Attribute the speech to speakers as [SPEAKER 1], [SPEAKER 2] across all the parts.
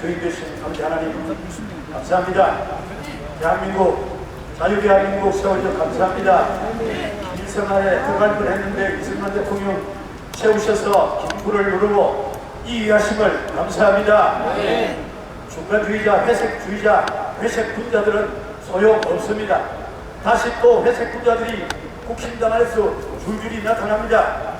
[SPEAKER 1] 주인 되신 아버지 하나님 감사합니다. 대한민국 자유대한민국 세워져 감사합니다. 일생활에 들어갈 뻔했는데 이승만 대통령 세우셔서 김구를 누르고 이의하심을 감사합니다. 중간주의자, 회색주의자, 회색 분자들은 소용없습니다. 다시 또 회색 분자들이 국힘당 안에서 줄줄이 나타납니다.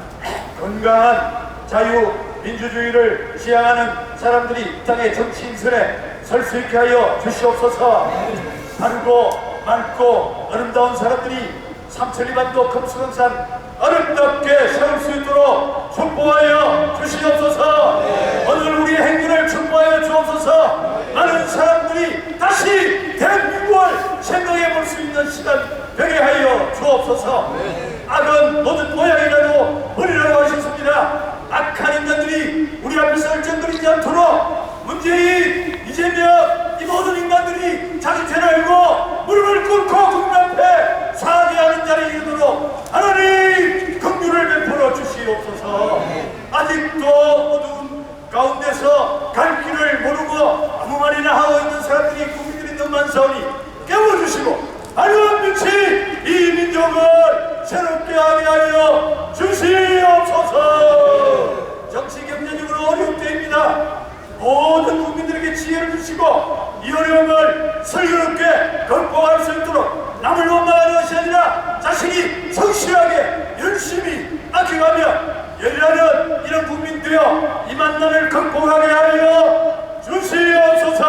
[SPEAKER 1] 건강한 자유 민주주의를 지향하는 사람들이 이 땅의 정치 인선에 설 수 있게 하여 주시옵소서. 바르고 맑고 아름다운 사람들이 삼천리반도 금수강산 아름답게 세울 수 있도록 축복하여 주시옵소서. 오늘 우리의 행진을 축복하여 주옵소서. 많은 사람들이 다시 대한민국을 생각해 볼 수 있는 시간 되게 하여 주옵소서. 악은 모든 모양이라도 버리라고 하셨습니다. 악한 인간들이 우리 앞에서 얼쩡거리지 않도록 문재인, 이재명 이 모든 인간들이 자기 죄를 알고 무릎을 꿇고 국민 앞에 사죄하는 자리에 이르도록 하나님 긍휼을 베풀어 주시옵소서. 아직도 어두운 가운데서 갈 길을 모르고 아무 말이나 하고 있는 사람들이 국민들이 너무 많사오니 깨워주시고 밝은 빛이 이 민족을 새롭게 하게 하여 주시옵소서 정치 경제적으로 어려운 때입니다 모든 국민들에게 지혜를 주시고 이 어려움을 슬기롭게 극복할 수 있도록 남을 원망하는 것이 아니라 자신이 성실하게 열심히 아껴가며 열일하는 이런 국민 되어 이 만남을 극복하게 하여 주시옵소서.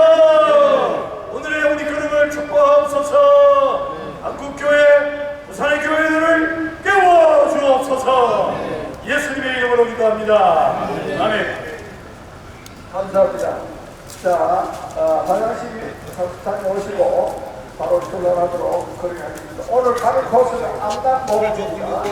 [SPEAKER 1] 오늘의 우리 걸음을 축복하옵소서. 한국교회 부산의 교회들을 깨워 주옵소서. 예수님의 이름으로 기도합니다. 아멘.
[SPEAKER 2] 감사합니다. 자, 어, 화장실 다녀오시고 바로 출발하도록 그렇게 하겠습니다. 오늘 가는 코스는 암당 목입니다.